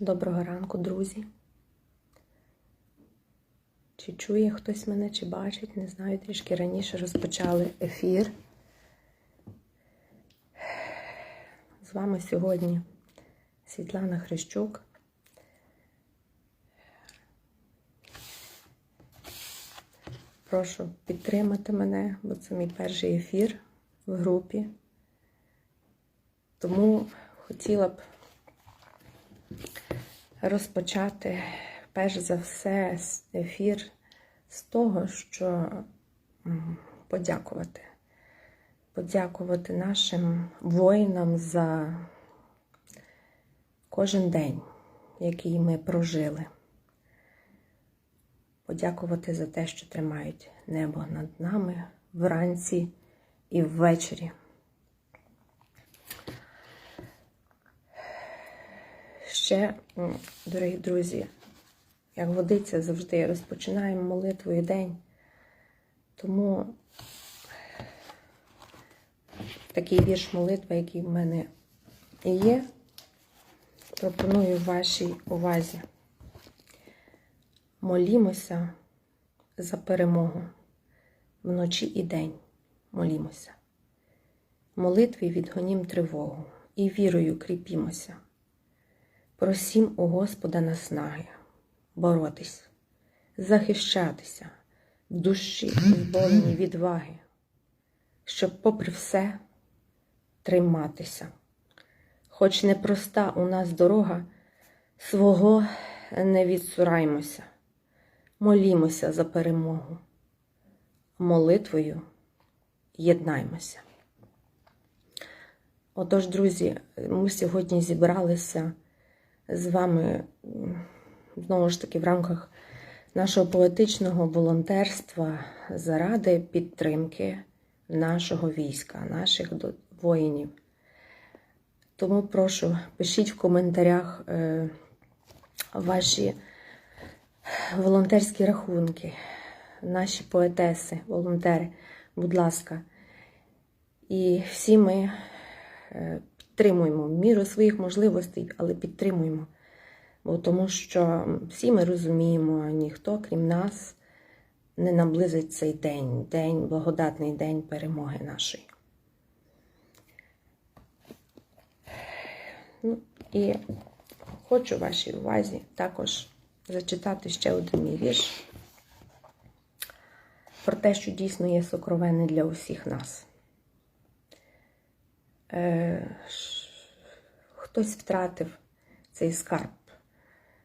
Доброго ранку, друзі. Чи чує хтось мене, чи бачить, не знаю, трішки раніше розпочали ефір. З вами сьогодні Світлана Хрещук. Прошу підтримати мене, бо це мій перший ефір в групі. Тому хотіла б розпочати перш за все ефір з того, що подякувати. Подякувати нашим воїнам за кожен день, який ми прожили. Подякувати за те, що тримають небо над нами вранці і ввечері. Ще, дорогі друзі, як водиться завжди, розпочинаємо молитвою день. Тому такий вірш молитва, який в мене є, пропоную вашій увазі. Молімося за перемогу вночі і день. Молімося. Молитві відгонім тривогу і вірою кріпімося. Просім у Господа наснаги, боротись, захищатися, душі зболені відваги, щоб, попри все, триматися. Хоч непроста у нас дорога, свого не відсураймося, молімося за перемогу, молитвою єднаймося. Отож, друзі, ми сьогодні зібралися з вами знову ж таки в рамках нашого поетичного волонтерства заради підтримки нашого війська, наших воїнів. Тому прошу, пишіть в коментарях е, ваші волонтерські рахунки, наші поетеси, волонтери, будь ласка. І всі ми е, підтримуємо міру своїх можливостей, але підтримуємо. Бо тому що всі ми розуміємо, ніхто, крім нас, не наблизить цей день, день, благодатний день перемоги нашої. Ну, і хочу вашій увазі також зачитати ще один мій вірш про те, що дійсно є сокровенне для усіх нас. Е, хтось втратив цей скарб,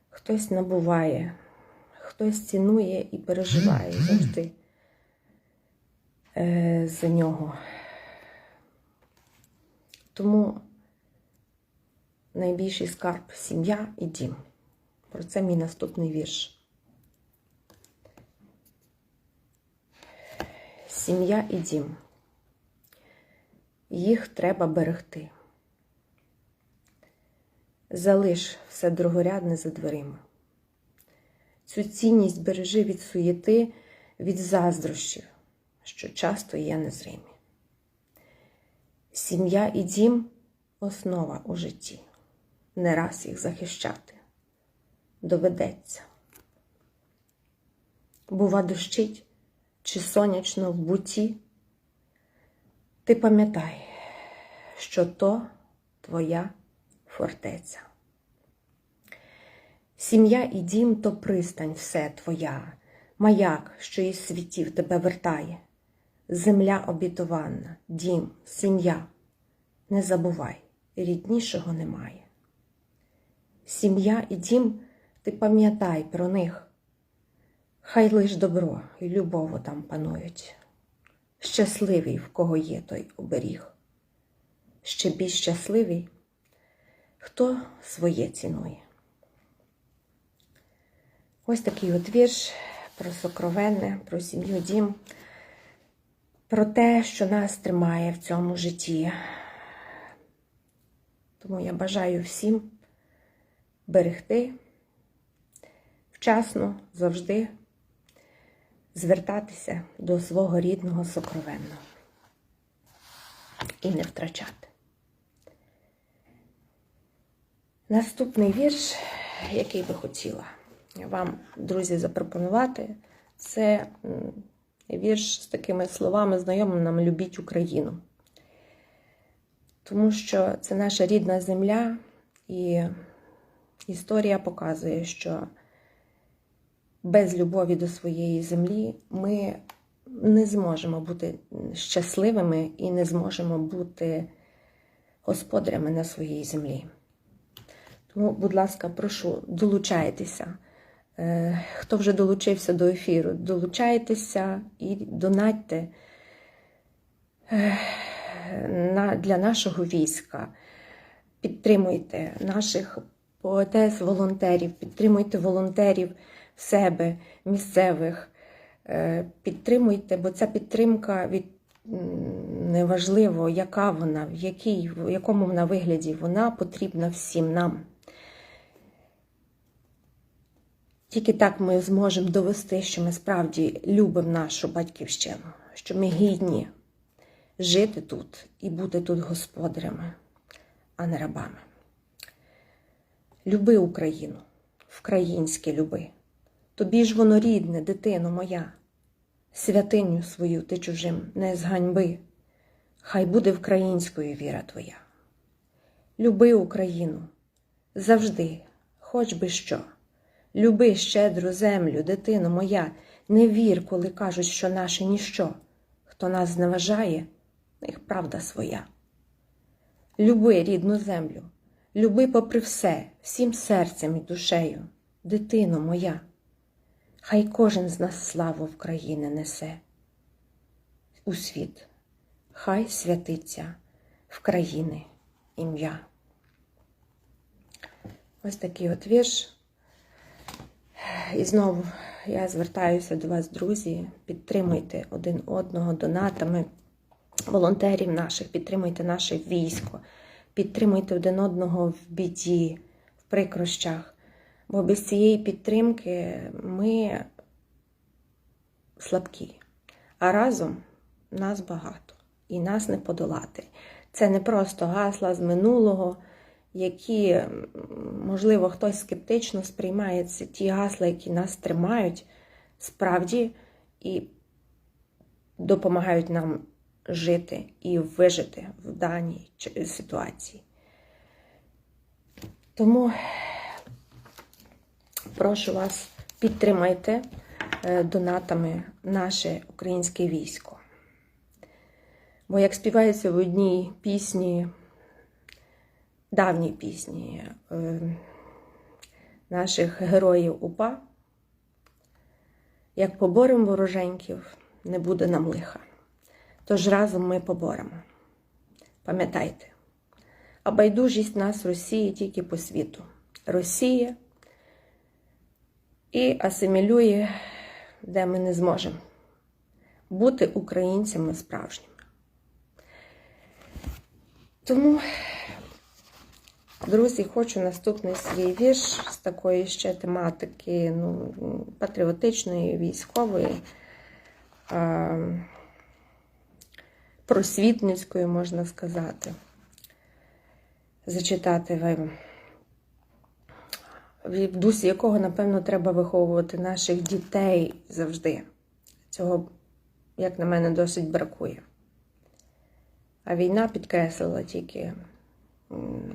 хтось набуває, хтось цінує і переживає завжди е, за нього. Тому найбільший скарб сім'я і дім. Про це мій наступний вірш. Сім'я і дім. Їх треба берегти. Залиш все другорядне за дверима. Цю цінність бережи від суєти, від заздрощів, що часто є незримі. Сім'я і дім основа у житті. Не раз їх захищати доведеться. Бува, дощить чи сонячно в буті. Ти пам'ятай, що то твоя фортеця. Сім'я і дім то пристань все твоя, маяк, що із світів тебе вертає, земля обітованна, дім, сім'я. Не забувай, ріднішого немає. Сім'я і дім, ти пам'ятай про них. Хай лиш добро і любов там панують. Щасливий, в кого є той оберіг. Ще більш щасливий, хто своє цінує. Ось такий от вірш про сокровенне, про сім'ю дім, про те, що нас тримає в цьому житті. Тому я бажаю всім берегти вчасно, завжди звертатися до свого рідного сокровенного і не втрачати. Наступний вірш який би хотіла вам, друзі, запропонувати. Це вірш з такими словами знайомим нам Любіть Україну. Тому що це наша рідна земля, і історія показує, що без любові до своєї землі ми не зможемо бути щасливими і не зможемо бути господарями на своїй землі. Тому, будь ласка, прошу, долучайтеся. Е, Хто вже долучився до ефіру, долучайтеся і донатьте е, для нашого війська. Підтримуйте наших поетес, волонтерів, підтримуйте волонтерів себе, місцевих. Е, Підтримуйте, бо ця підтримка від неважливо, яка вона, в, якій, в якому вона вигляді, вона потрібна всім нам. Тільки так ми зможемо довести, що ми справді любимо нашу батьківщину, що ми гідні жити тут і бути тут господарями, а не рабами. Люби Україну, вкраїнське люби. Тобі ж воно рідне, дитино моя, святиню свою ти чужим не зганьби, хай буде вкраїнською віра твоя. Люби Україну завжди, хоч би що. Люби щедру землю, дитино моя, не вір, коли кажуть, що наше ніщо. Хто нас зневажає, них правда своя. Люби рідну землю, люби попри все, всім серцем і душею, дитино моя. Хай кожен з нас славу в країни несе у світ, хай святиться в країни ім'я. Ось такий от вірш. І знову я звертаюся до вас, друзі. Підтримуйте один одного донатами, волонтерів наших, підтримуйте наше військо, підтримуйте один одного в біді, в прикрощах. Бо без цієї підтримки ми слабкі, а разом нас багато і нас не подолати. Це не просто гасла з минулого, які, можливо, хтось скептично сприймає ті гасла, які нас тримають справді і допомагають нам жити і вижити в даній ситуації. Тому прошу вас, підтримайте е, донатами наше українське військо. Бо як співається в одній пісні, давній пісні е, наших героїв УПА, як поборем вороженьків, не буде нам лиха. Тож разом ми поборемо. Пам'ятайте, а байдужість нас Росії тільки по світу. Росія і асимілює, де ми не зможемо бути українцями справжніми. Тому, друзі, хочу наступний свій вірш з такої ще тематики ну, патріотичної, військової, просвітницької, можна сказати. Зачитати вам в дусі якого, напевно, треба виховувати наших дітей завжди. Цього, як на мене, досить бракує. А війна підкреслила тільки,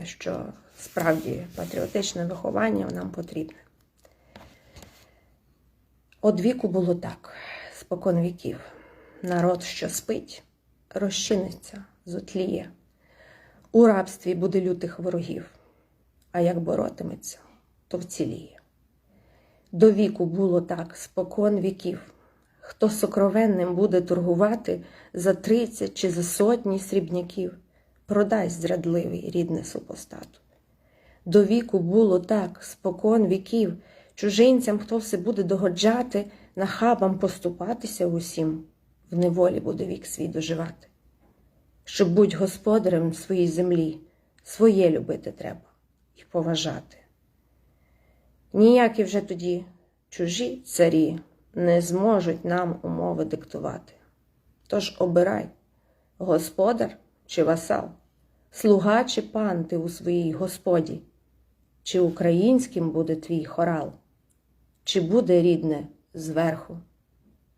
що справді патріотичне виховання нам потрібне. Од віку було так, спокон віків. Народ, що спить, розчиниться, зотліє. У рабстві буде лютих ворогів, а як боротиметься, то вціліє. До віку було так, спокон віків. Хто сокровенним буде торгувати за тридцять чи за сотні срібняків, продасть зрадливий рідне супостату. До віку було так, спокон віків, чужинцям, хто все буде догоджати, нахабам поступатися усім, в неволі буде вік свій доживати. Щоб будь господарем своїй землі, своє любити треба і поважати. Ніякі вже тоді чужі царі не зможуть нам умови диктувати. Тож обирай, господар чи васал, слуга чи пан ти у своїй господі. Чи українським буде твій хорал? Чи буде рідне зверху,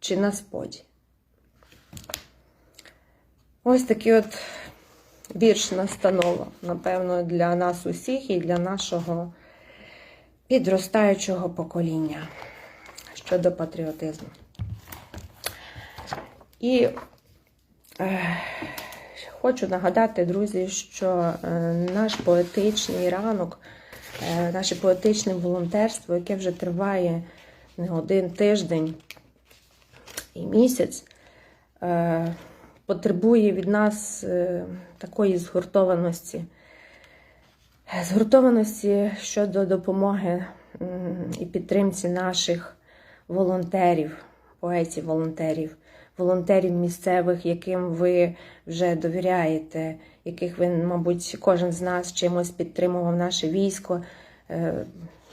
чи на споді? Ось такий от вірш настанова, напевно, для нас усіх і для нашого підростаючого покоління щодо патріотизму. І е, хочу нагадати, друзі, що е, наш поетичний ранок, е, наше поетичне волонтерство, яке вже триває не один тиждень і місяць, е, потребує від нас е, такої згуртованості. Згуртованості щодо допомоги і підтримці наших волонтерів, поетів-волонтерів, волонтерів місцевих, яким ви вже довіряєте, яких ви, мабуть, кожен з нас чимось підтримував наше військо е,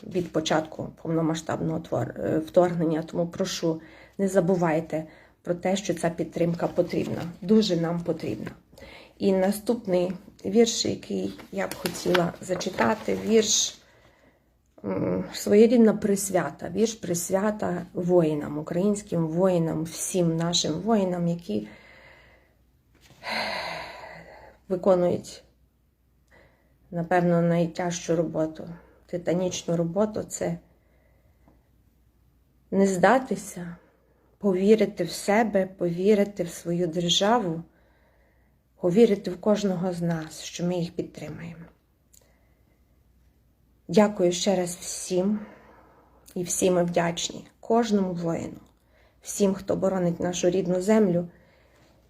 від початку повномасштабного е, вторгнення. Тому прошу, не забувайте про те, що ця підтримка потрібна, дуже нам потрібна. І наступний вірш, який я б хотіла зачитати, вірш своєрідна присвята, вірш присвята воїнам, українським воїнам, всім нашим воїнам, які виконують, напевно, найтяжчу роботу, титанічну роботу. Це не здатися, повірити в себе, повірити в свою державу, повірити в кожного з нас, що ми їх підтримаємо. Дякую ще раз всім і всі ми вдячні кожному воїну, всім, хто боронить нашу рідну землю,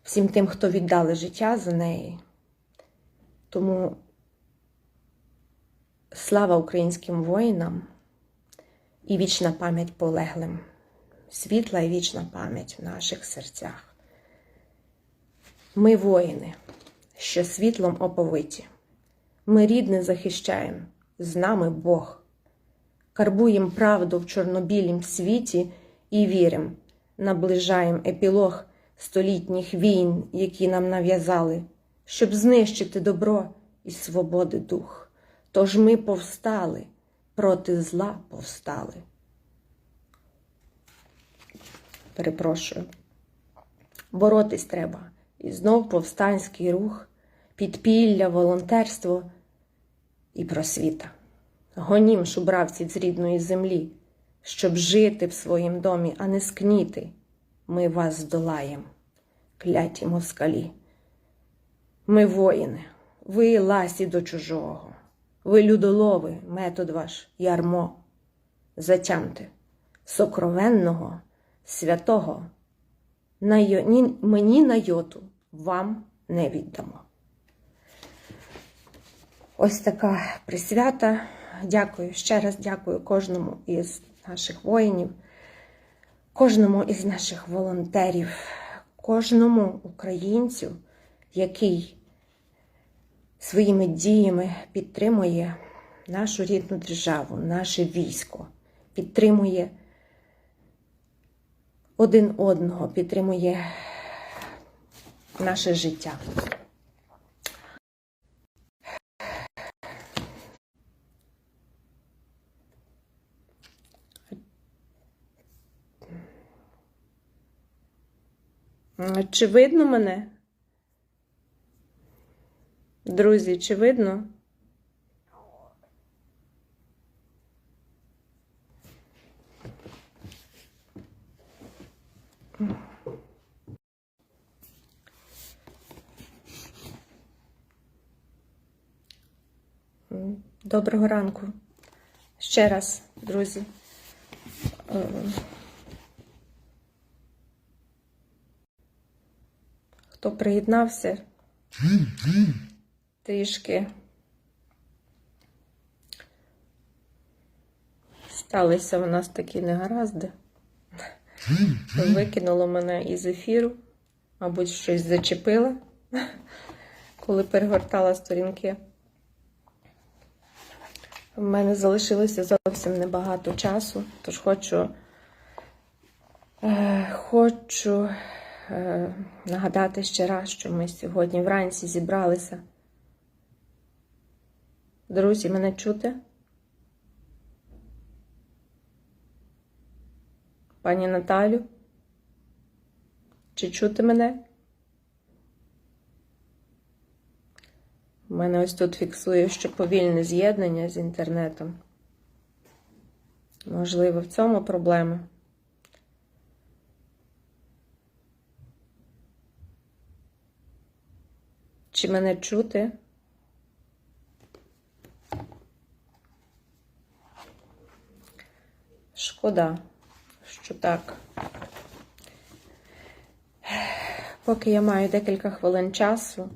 всім тим, хто віддали життя за неї. Тому слава українським воїнам і вічна пам'ять полеглим, світла і вічна пам'ять в наших серцях. Ми воїни, що світлом оповиті. Ми рідне захищаємо, з нами Бог. Карбуєм правду в чорнобілім світі і вірим, наближаєм епілог столітніх війн, які нам нав'язали, щоб знищити добро і свободи дух. Тож ми повстали, проти зла повстали. Перепрошую. Боротись треба. І знов повстанський рух, підпілля, волонтерство і просвіта. Гонім шубравців з рідної землі, щоб жити в своїм домі, а не скніти. Ми вас здолаєм, кляті москалі. Ми воїни, ви ласі до чужого, ви людолови, метод ваш ярмо. Затямте сокровенного, святого на йо- ні- мені на йоту вам не віддамо. Ось така присвята. Дякую, ще раз дякую кожному із наших воїнів, кожному із наших волонтерів, кожному українцю, який своїми діями підтримує нашу рідну державу, наше військо, підтримує один одного, підтримує наше життя. Чи видно мене? Друзі, чи видно? Доброго ранку. Ще раз, друзі. Хто приєднався трішки сталися у нас такі негаразди. Викинуло мене із ефіру, мабуть, щось зачепило, коли перегортала сторінки. У мене залишилося зовсім небагато часу, тож хочу, е, хочу Е, нагадати ще раз, що ми сьогодні вранці зібралися. Друзі, мене чути? Пані Наталю? Чи чути мене? У мене ось тут фіксує, що повільне з'єднання з інтернетом. Можливо, в цьому проблема. Чи мене чути? Шкода, що так. Поки я маю декілька хвилин часу,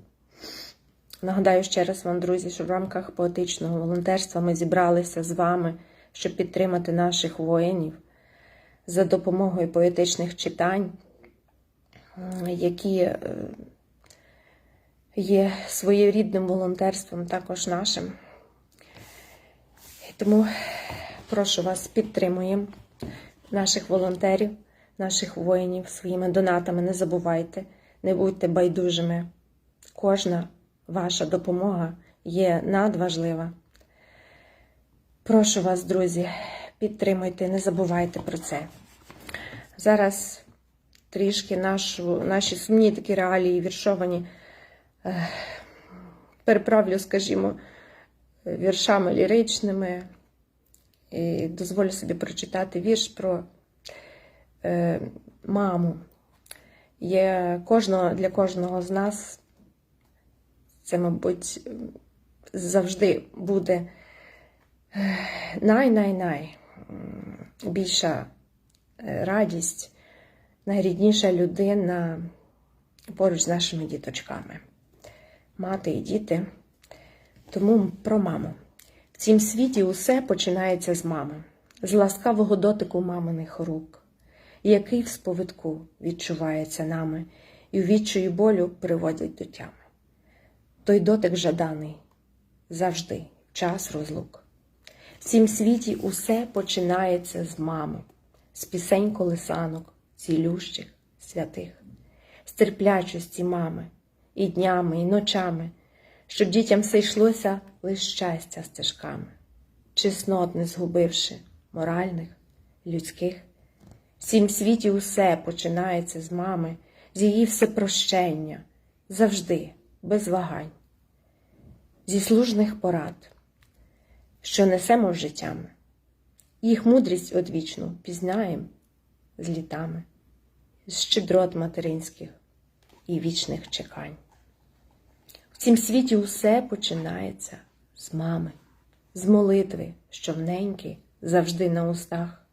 нагадаю ще раз вам, друзі, що в рамках поетичного волонтерства ми зібралися з вами, щоб підтримати наших воїнів за допомогою поетичних читань, які е, є своєрідним волонтерством також нашим. Тому прошу вас, підтримуємо наших волонтерів, наших воїнів своїми донатами. Не забувайте, не будьте байдужими. Кожна ваша допомога є надважлива. Прошу вас, друзі, підтримуйте, не забувайте про це. Зараз трішки нашу, наші сумні такі реалії віршовані переправлю, скажімо, віршами ліричними. І дозволю собі прочитати вірш про е, маму. Є кожного, для кожного з нас це, мабуть, завжди буде най-най-най більша е, радість, найрідніша людина поруч з нашими діточками. Мати і діти. Тому про маму. В цім світі усе починається з мами, з ласкавого дотику маминих рук, який в сповитку відчувається нами і в відчаю болю приводять до тями. Той дотик жаданий завжди час розлук. В цім світі усе починається з мами, з пісень колисанок, цілющих, святих, з терплячості мами, і днями, і ночами, щоб дітям все йшлося лиш щастя стежками, чеснот не згубивши моральних, людських. В цім світі усе починається з мами, з її всепрощення, завжди, без вагань, зі служних порад, що несемо в життями, їх мудрість одвічну пізнаєм з літами, з щедрот материнських і вічних чекань. В цім світі усе починається з мами, з молитви, що вненьки завжди на устах,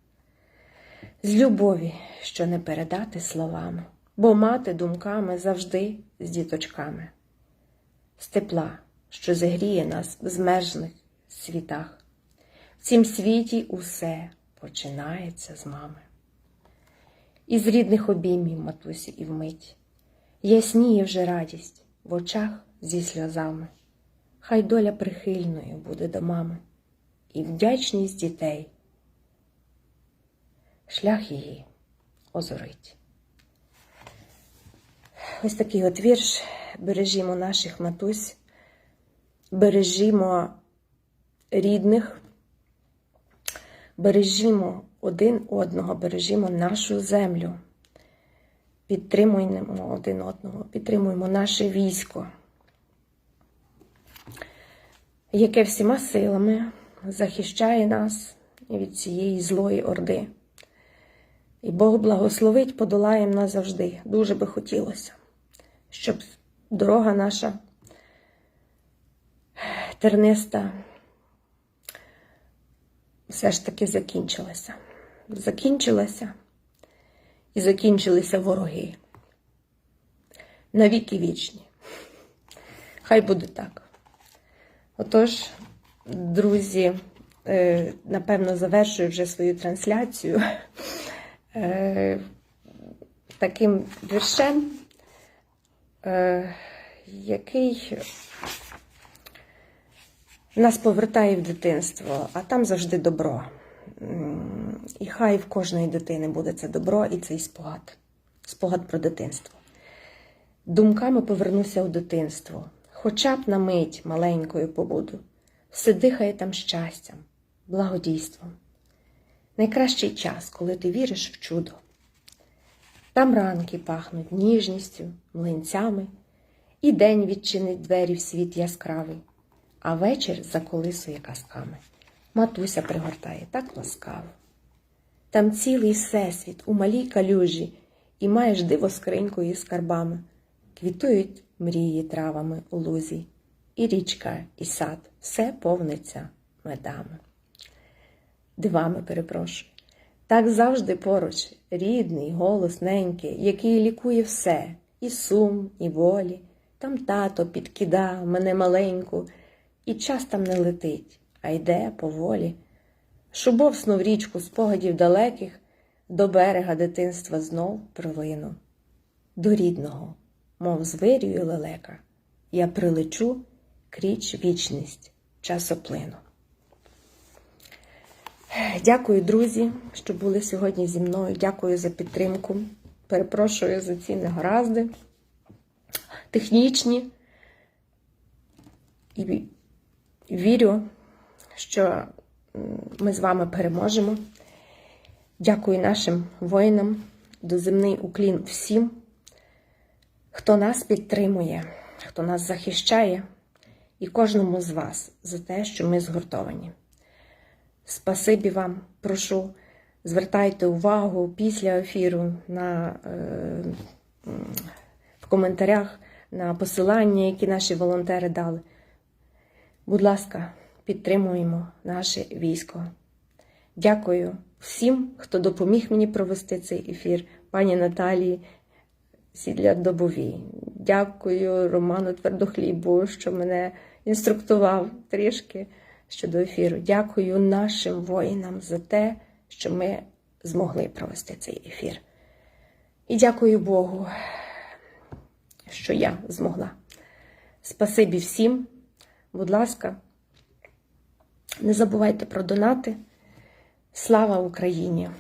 з любові, що не передати словами, бо мати думками завжди з діточками, з тепла, що зігріє нас в змерзлих світах. В цім світі усе починається з мами. Із рідних обіймів матусі і вмить, ясніє вже радість в очах зі сльозами. Хай доля прихильною буде до мами і вдячність дітей. Шлях її озорить. Ось такий от вірш. Бережімо наших матусь, бережімо рідних, бережімо один одного, бережімо нашу землю, підтримуємо один одного, підтримуємо наше військо яке всіма силами захищає нас від цієї злої орди. І Бог благословить, подолаєм нас завжди. Дуже би хотілося, щоб дорога наша терниста все ж таки закінчилася. Закінчилася і закінчилися вороги. Навіки вічні. Хай буде так. Отож, друзі, е, напевно, завершую вже свою трансляцію е, таким віршем, е, який нас повертає в дитинство, а там завжди добро. І хай в кожної дитини буде це добро і цей спогад, спогад про дитинство. Думками повернуся у дитинство хоча б на мить маленькою побуду, все дихає там щастям, благодійством. найкращий час, коли ти віриш в чудо. Там ранки пахнуть ніжністю, млинцями, і день відчинить двері в світ яскравий, а вечір заколисує казками. Матуся пригортає так ласкаво. Там цілий всесвіт у малій калюжі, і маєш диво скриньку із скарбами. Квітують мрії травами у лузі, і річка, і сад, все повниться медами. Дивами перепрошую. Так завжди поруч, рідний, голосненький, який лікує все, і сум, і болі. Там тато підкида мене маленьку, і час там не летить, а йде поволі. Шубовснув річку спогадів далеких, до берега дитинства знов прилину. До рідного, мов звирює лелека, я прилечу кріч вічність часоплину. Дякую, друзі, що були сьогодні зі мною. Дякую за підтримку. Перепрошую за ці негаразди технічні. І вірю, що ми з вами переможемо. Дякую нашим воїнам, доземний уклін всім, хто нас підтримує, хто нас захищає, і кожному з вас за те, що ми згуртовані. Спасибі вам, прошу, звертайте увагу після ефіру на, е, в коментарях на посилання, які наші волонтери дали. Будь ласка, підтримуємо наше військо. Дякую всім, хто допоміг мені провести цей ефір, пані Наталії Сідля Добовій. Дякую Роману Твердохлібу, що мене інструктував трішки щодо ефіру. Дякую нашим воїнам за те, що ми змогли провести цей ефір. І дякую Богу, що я змогла. Спасибі всім. Будь ласка, не забувайте про донати. Слава Україні!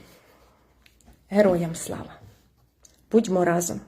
Героям слава! Будьмо разом!